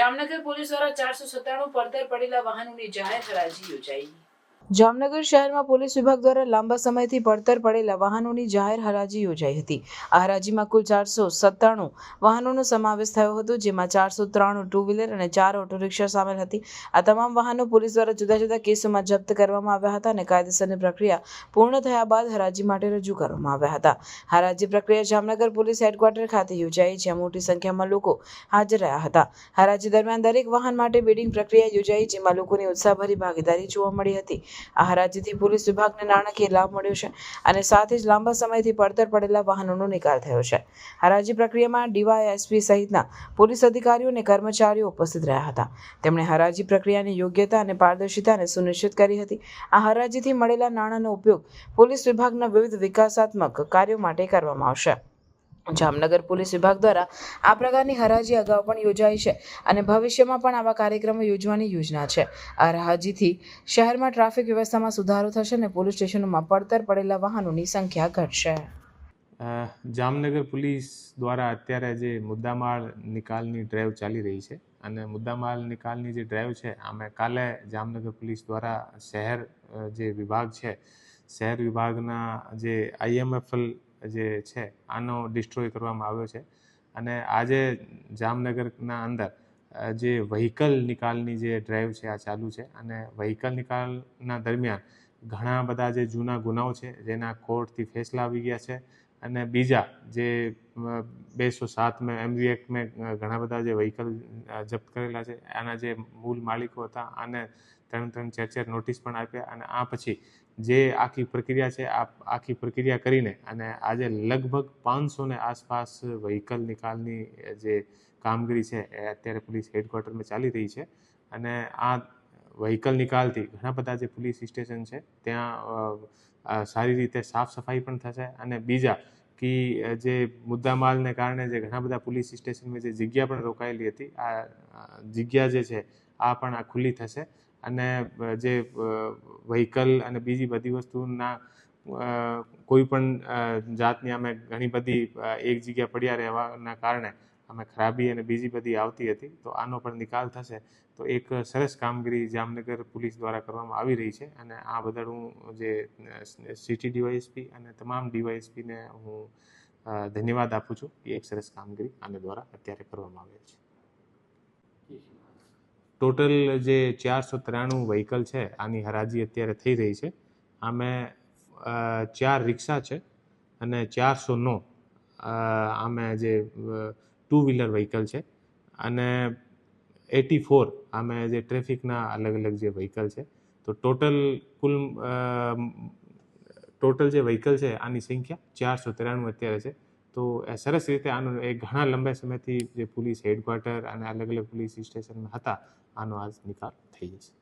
Jamnagar police દ્વારા ચારસો સત્તાણું પડતર પડેલા વાહનોની જાહેર હરાજી યોજાઈ. જામનગર શહેરમાં પોલીસ વિભાગ દ્વારા લાંબા સમયથી પડતર પડેલા વાહનોની જાહેર હરાજી યોજાઈ હતી. આ હરાજીમાં કુલ ચારસો સત્તાણું વાહનોનો સમાવેશ થયો હતો, જેમાં ચારસો ત્રાણું ટુ વ્હીલર અને ચાર ઓટો રિક્ષા સામેલ હતી. આ તમામ વાહનો પોલીસ દ્વારા જુદા જુદા કેસોમાં જપ્ત કરવામાં આવ્યા હતા અને કાયદેસરની પ્રક્રિયા પૂર્ણ થયા બાદ હરાજી માટે રજૂ કરવામાં આવ્યા હતા. હરાજી પ્રક્રિયા જામનગર પોલીસ હેડક્વાર્ટર ખાતે યોજાઈ, જ્યાં મોટી સંખ્યામાં લોકો હાજર રહ્યા હતા. હરાજી દરમિયાન દરેક વાહન માટે બિડિંગ પ્રક્રિયા યોજાઈ, જેમાં લોકોની ઉત્સાહભરી ભાગીદારી જોવા મળી હતી. આ હરાજીથી પોલીસ વિભાગને નાણાકીય લાભ મળ્યો છે અને સાથે જ લાંબા સમયથી પડતર પડેલા વાહનોનો નિકાલ થયો છે. હરાજી પ્રક્રિયામાં ડીવાયએસપી સહિતના પોલીસ અધિકારીઓ અને કર્મચારીઓ ઉપસ્થિત રહ્યા હતા. તેમણે હરાજી પ્રક્રિયાની યોગ્યતા અને પારદર્શિતાને સુનિશ્ચિત કરી હતી. આ હરાજીથી મળેલા નાણાંનો ઉપયોગ પોલીસ વિભાગના વિવિધ વિકાસાત્મક કાર્યો માટે કરવામાં આવશે. જામનગર પોલીસ વિભાગ દ્વારા આ પ્રકારની હરાજી અગાઉ પણ યોજાઈ છે અને ભવિષ્યમાં પણ આવા કાર્યક્રમો યોજવાની યોજના છે. આ હરાજીથી શહેરમાં ટ્રાફિક વ્યવસ્થામાં સુધારો થશે અને પોલીસ સ્ટેશનોમાં પડતર પડેલા વાહનોની સંખ્યા ઘટશે. જામનગર પોલીસ દ્વારા અત્યારે જે મુદ્દામાળ નિકાલની ડ્રાઈવ ચાલી રહી છે અને મુદ્દામાલ નિકાલની જે ડ્રાઈવ છે અમે કાલે જામનગર પોલીસ દ્વારા શહેર જે વિભાગ છે, શહેર વિભાગના જે આઈએમએફએલ જે છે, આનો ડિસ્ટ્રોય કરવામાં આવ્યો છે. અને આજે જામનગરના અંદર જે વ્હીકલ નિકાલની જે ડ્રાઈવ છે, આ ચાલુ છે. અને વ્હીકલ નિકાલના દરમિયાન ઘણા બધા જે જૂના ગુનાઓ છે, જેના કોર્ટથી ફેસલા આવી ગયા છે. અને બીજા જે બેસો સાત મેં એમવી એક્ટમાં ઘણા બધા જે વ્હીકલ જપ્ત કરેલા છે. આના જે મૂળ માલિકો હતા, આને ત્રણ ત્રણ ચાર ચાર નોટિસ પણ આપ્યા અને આ પછી જે આખી પ્રક્રિયા છે, આ આખી પ્રક્રિયા કરીને અને આજે લગભગ પાંચસોને આસપાસ વ્હીકલ નિકાલની જે કામગીરી છે, એ અત્યારે પોલીસ હેડક્વાર્ટરમાં ચાલી રહી છે. અને આ વ્હીકલ નિકાલથી ઘણા બધા જે પોલીસ સ્ટેશન છે, ત્યાં સારી રીતે સાફ સફાઈ પણ થશે અને બીજા કે જે મુદ્દામાલને કારણે જે ઘણા બધા પોલીસ સ્ટેશનમાં જે જગ્યા પણ રોકાયેલી હતી, આ જગ્યા જે છે, આ પણ આ ખુલ્લી થશે. અને જે વ્હીકલ અને બીજી બધી વસ્તુના કોઈ પણ જાતની અમે ઘણી બધી એક જગ્યા પડ્યા રહેવાના કારણે અમે ખરાબી અને બીજી બધી આવતી હતી, તો આનો પણ નિકાલ થશે. તો એક સરસ કામગીરી જામનગર પોલીસ દ્વારા કરવામાં આવી રહી છે અને આ બદલ હું જે સિટી ડીવાયએસપી અને તમામ ડીવાયએસપીને હું ધન્યવાદ આપું છું કે એક સરસ કામગીરી આને દ્વારા અત્યારે કરવામાં આવે છે. ટોટલ જે ચારસો ત્રાણું વ્હીકલ છે, આની હરાજી અત્યારે થઈ રહી છે. આમે ચાર રિક્ષા છે અને ચારસો નો આમે જે ટુ વ્હીલર વ્હીકલ છે અને એટી ફોર આમે જે ટ્રાફિકના અલગ અલગ જે વ્હીકલ છે. તો ટોટલ કુલ ટોટલ જે વ્હીકલ છે, આની સંખ્યા ચારસો ત્રાણું અત્યારે છે. તો સરસ રીતે આનો એ ઘણા લાંબા સમયથી જે પોલીસ હેડક્વાર્ટર અને અલગ અલગ પોલીસ સ્ટેશનમાં હતા, આનો આજ નિકાલ થઈ જશે.